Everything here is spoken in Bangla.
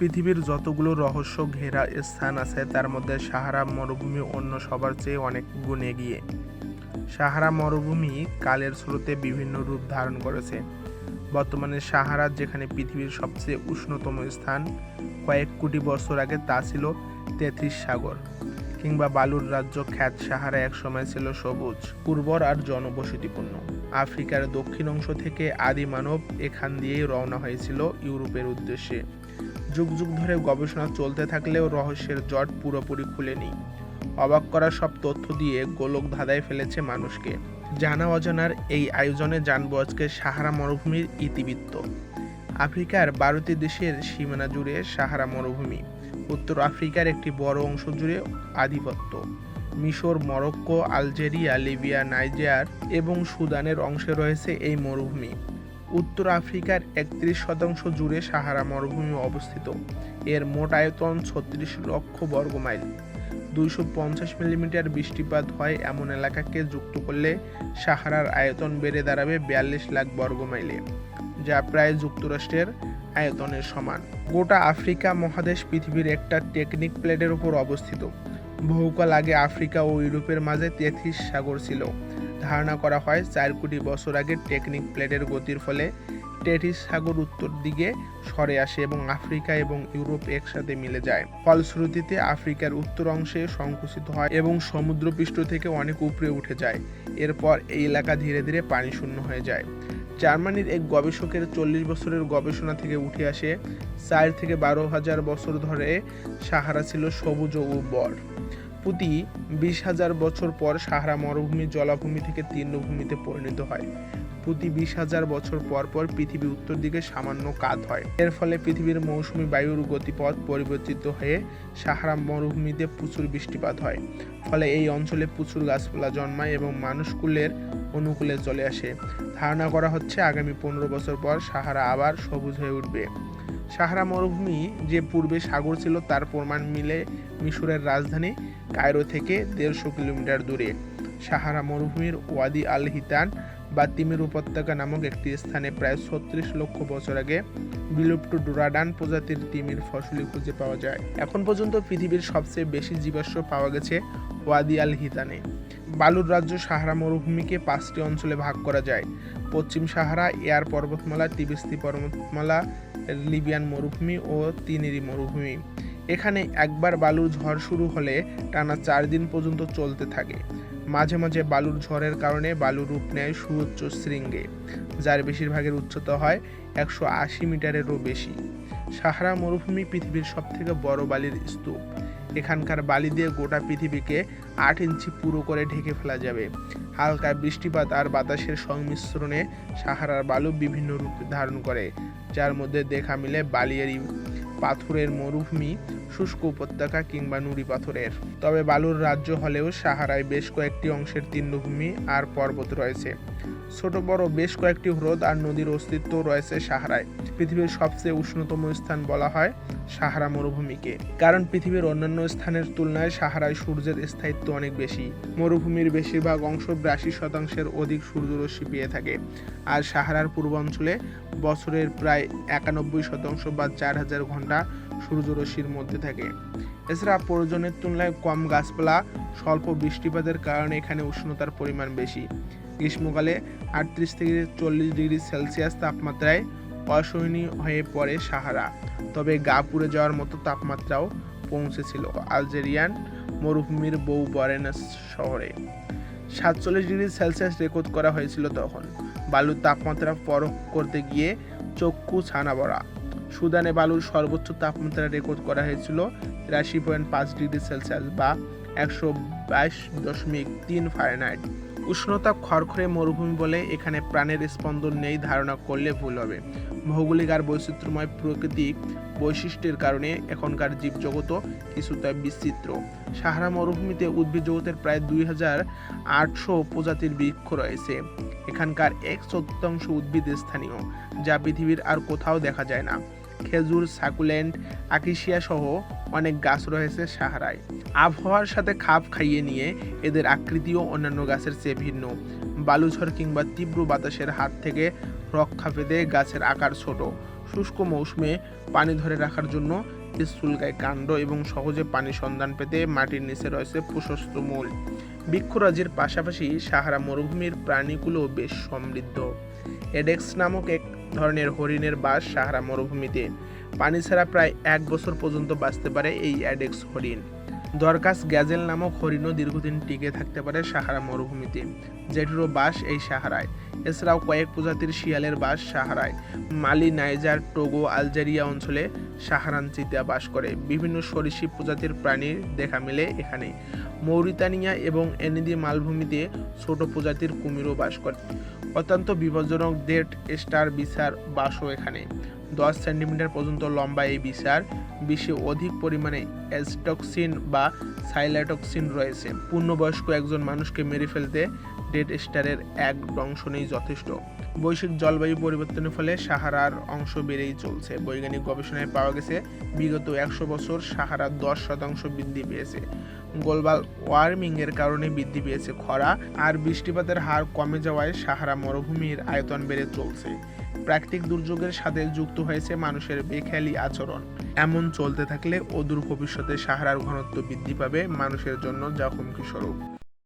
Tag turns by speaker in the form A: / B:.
A: পৃথিবীর যতগুলো রহস্য ঘেরা স্থান আছে, তার মধ্যে সাহারা মরুভূমি অন্য সবার চেয়ে অনেক গুণ এগিয়ে। সাহারা মরুভূমি কালের স্রোতে বিভিন্ন রূপ ধারণ করেছে। বর্তমানে সাহারা, যেখানে পৃথিবীর সবচেয়ে উষ্ণতম স্থান, কয়েক কোটি বছর আগে তা ছিল তেথিস সাগর কিংবা বালুর রাজ্য খ্যাত সাহারা একসময় ছিল সবুজ, উর্বর আর জনবসতিপূর্ণ। আফ্রিকার দক্ষিণ অংশ থেকে আদি মানব এখান দিয়েই রওনা হয়েছিল ইউরোপের উদ্দেশ্যে। যুগ যুগ ধরে গবেষণা চলতে থাকলেও রহস্যের জট পুরোপুরি খুলেনি অবাক করা সব তথ্য দিয়ে গোলক ধাঁধায় ফেলেছে মানুষকে। জানা অজানার এই আয়োজনে জানব আজকে সাহারা মরুভূমির ইতিবৃত্ত। আফ্রিকার বারোটি দেশের সীমানা জুড়ে সাহারা মরুভূমি। উত্তর আফ্রিকার একটি বড় অংশ জুড়ে আধিপত্য। মিশর, মরক্কো, আলজেরিয়া, লিবিয়া নাইজার এবং সুদানের অংশে রয়েছে এই মরুভূমি। উত্তর আফ্রিকার একত্রিশ শতাংশ জুড়ে সাহারা মরুভূমি অবস্থিত। এর মোট আয়তন ছত্রিশ লক্ষ বর্গমাইল দুইশো পঞ্চাশ মিলিমিটার বৃষ্টিপাত হয় এমন এলাকাকে যুক্ত করলে সাহারার আয়তন বেড়ে দাঁড়াবে বিয়াল্লিশ লাখ বর্গমাইলে যা প্রায় যুক্তরাষ্ট্রের আয়তনের সমান। গোটা আফ্রিকা মহাদেশ পৃথিবীর একটা টেকনিক প্লেটের উপর অবস্থিত। বহুকাল আগে আফ্রিকা ও ইউরোপের মাঝে তেথিস সাগর ছিল। ধারণা করা হয় চার কোটি বছর আগে টেকনিক প্লেটের গতির ফলে টেটিস সাগর উত্তর দিকে সরে আসে এবং আফ্রিকা এবং ইউরোপ একসাথে মিলে যায়। ফলশ্রুতিতে আফ্রিকার উত্তর অংশে সংকুচিত হয় এবং সমুদ্রপৃষ্ঠ থেকে অনেক উপরে উঠে যায়। এরপর এই এলাকা ধীরে ধীরে পানি শূন্য হয়ে যায়। জার্মানির এক গবেষকের চল্লিশ বছরের গবেষণা থেকে উঠে আসে, চার থেকে বারো হাজার বছর ধরে সাহারা ছিল সবুজ ও উর্বর। প্রতি বিশ হাজার বছর পর সাহারা মরুভূমি, জলাভূমি থেকে তৃণভূমিতে পরিণত হয়। প্রতি বিশ হাজার বছর পর পর পৃথিবী উত্তর দিকে সামান্য কাত হয়। এর ফলে পৃথিবীর মৌসুমী বায়ুর গতিপথ পরিবর্তিত হয়ে সাহারা মরুভূমিতে প্রচুর বৃষ্টিপাত হয়। ফলে এই অঞ্চলে প্রচুর গাছপালা জন্মায় এবং মানুষকুলের অনুকূলে চলে আসে। ধারণা করা হচ্ছে আগামী পনেরো বছর পর সাহারা আবার সবুজ হয়ে উঠবে। সাহারা মরুভূমি যে পূর্বে সাগর ছিল তার প্রমাণ মিলে মিশরের রাজধানী কায়রো থেকে দেড়শো কিলোমিটার দূরে। সাহারা মরুভূমির ওয়াদি আল হিতান বা তিমির উপত্যকা নামক একটি স্থানে প্রায় ছত্রিশ লক্ষ বছর আগে বিলুপ্ত ডোরাডান প্রজাতির তিমির ফসলি খুঁজে পাওয়া যায়। এখন পর্যন্ত পৃথিবীর সবচেয়ে বেশি জীবাশ্ম পাওয়া গেছে ওয়াদি আল হিতানে। বালুর রাজ্য সাহারা মরুভূমিকে পাঁচটি অঞ্চলে ভাগ করা যায়। পশ্চিম সাহারা, এয়ার পর্বতমালা, তিবিস্তি পর্বতমালা, লিবিয়ান মরুভূমি ও তিনেরি মরুভূমি। এখানে একবার বালুর ঝড় শুরু হলে টানা চার দিন পর্যন্ত চলতে থাকে। মাঝে মাঝে বালুর ঝড়ের কারণে বালু রূপ নেয় সুউচ্চ শৃঙ্গে, যার বেশিরভাগের উচ্চতা হয় একশো আশি মিটারেরও বেশি। সাহারা মরুভূমি পৃথিবীর সবথেকে বড় বালির স্তূপ। এখানকার বালি দিয়ে গোটা পৃথিবীকে আট ইঞ্চি পুরো করে ঢেকে ফেলা যাবে। হালকা বৃষ্টিপাত আর বাতাসের সংমিশ্রণে সাহারার বালু বিভিন্ন রূপ ধারণ করে, যার মধ্যে দেখা মিলে বালিয়ারি পাথরের মরুভূমি শুষ্ক উপত্যকা কিংবা নুড়ি পাথরের। তবে বালুর রাজ্য হলেও সাহারায় বেশ কয়েকটি অংশের তৃণভূমি আর পর্বত রয়েছে। ছোট, বড় বেশ কয়েকটি হ্রদ আর নদীর অস্তিত্ব রয়েছে সাহারায়। পৃথিবীর সবচেয়ে উষ্ণতম স্থান বলা হয় সাহারা মরুভূমিকে। কারণ পৃথিবীর অন্যান্য স্থানের তুলনায় সাহারায় সূর্যের স্থায়িত্ব অনেক বেশি। মরুভূমির বেশিরভাগ অংশ বিরাশি শতাংশের অধিক সূর্যরশ্মি পেয়ে থাকে। আর সাহারার পূর্বাঞ্চলে বছরের প্রায় একানব্বই শতাংশ বা চার হাজার ঘণ্টা সূর্যরশ্মির মধ্যে থাকে। এছাড়া প্রয়োজনের তুলনায় কম গাছপালা, স্বল্প বৃষ্টিপাতের কারণে এখানে উষ্ণতার পরিমাণ বেশি। গ্রীষ্মকালে আটত্রিশ থেকে চল্লিশ ডিগ্রি সেলসিয়াস তাপমাত্রায় অসহনীয় হয়ে পড়ে সাহারা। তবে গা পুড়ে যাওয়ার মতো তাপমাত্রাও পৌঁছেছিল আলজেরিয়ান মরুভূমির বউ বরেনাস শহরে। সাতচল্লিশ ডিগ্রি সেলসিয়াস রেকর্ড করা হয়েছিল তখন। বালুর তাপমাত্রা পরখ করতে গিয়ে চক্ষু ছানা বড়া সুদানে বালুর সর্বোচ্চ তাপমাত্রা রেকর্ড করা হয়েছিল তিরাশি পয়েন্ট পাঁচ ডিগ্রি সেলসিয়াস বা একশো বাইশ দশমিক তিন ফারেনহাইট। উষ্ণতা খড়খড়ে মরুভূমি বলে এখানে প্রাণের স্পন্দন নেই ধারণা করলে ভুল হবে। ভৌগোলিক আর বৈচিত্র্যময় প্রাকৃতিক বৈশিষ্ট্যের কারণে এখনকার জীবজগতও কিছুটা বিচিত্র। সাহারা মরুভূমিতে উদ্ভিদ জগতের প্রায় দুই হাজার আটশো প্রজাতির বৃক্ষ রয়েছে। এখানকার এক চতুর্থাংশ উদ্ভিদ স্থানীয়, যা পৃথিবীর আর কোথাও দেখা যায় না। খেজুর, সাকুলেন্ট, আকিশিয়া সহ অনেক গাছ রয়েছে সাহারায়। আবহাওয়ার সাথে খাপ খাইয়ে নিয়ে এদের আকৃতিও অন্যান্য গাছের চেয়ে ভিন্ন। বালুঝড় কিংবা তীব্র বাতাসের হাত থেকে রক্ষা পেতে গাছের আকার ছোট। শুষ্ক মৌসুমে পানি ধরে রাখার জন্য স্থূলকায় কাণ্ড এবং সহজে পানি সন্ধান পেতে মাটির নিচে রয়েছে প্রশস্ত মূল। বৃক্ষরাজির পাশাপাশি সাহারা মরুভূমির প্রাণীগুলো বেশ সমৃদ্ধ। এডেক্স নামক এক ধরনের হরিণের বাস সাহারা মরুভূমিতে। পানি ছাড়া প্রায় এক বছর পর্যন্ত বাঁচতে পারে এই অ্যাডেক্স হরিণ। দরকাস গ্যাজেল নামক হরিণও দীর্ঘদিন টিকে থাকতে পারে সাহারা মরুভূমিতে যেটিরও বাস এই সাহারায়। এছাড়াও কয়েক প্রজাতির শিয়ালের বাস সাহারায়। মালি, নাইজার, টোগো, আলজেরিয়া অঞ্চলে সাহারান চিতা বাস করে। বিভিন্ন সরীসৃপ প্রজাতির প্রাণীর দেখা মেলে এখানে। মৌরিতানিয়া এবং এনিদি মালভূমিতে ছোট প্রজাতির কুমিরও বাস করে। অত্যন্ত বিপজ্জনক ডেট স্টার বিচার বাসও এখানে। দশ সেন্টিমিটার পর্যন্ত লম্বা এই বিচার বিশ্বে অধিক পরিমাণে অ্যাজটক্সিন বা সাইলাটক্সিন রয়েছে। পূর্ণবয়স্ক একজন মানুষকে মেরে ফেলতে ডেট স্টারের এক দংশনেই যথেষ্ট। বৈশ্বিক জলবায়ু পরিবর্তনের ফলে সাহারার অংশ বেড়েই চলছে। বৈজ্ঞানিক গবেষণায় পাওয়া গেছে, বিগত একশো বছর সাহারা দশ শতাংশ বৃদ্ধি পেয়েছে। গ্লোবাল ওয়ার্মিং এর কারণে বৃদ্ধি পেয়েছে খরা, আর বৃষ্টিপাতের হার কমে যাওয়ায় সাহারা মরুভূমির আয়তন বেড়ে চলছে। প্রাকৃতিক দুর্যোগের সাথে যুক্ত হয়েছে মানুষের বেখেয়ালি আচরণ। এমন চলতে থাকলে অদূর ভবিষ্যতে সাহারার ঘনত্ব বৃদ্ধি পাবে মানুষের জন্য যা হুমকি স্বরূপ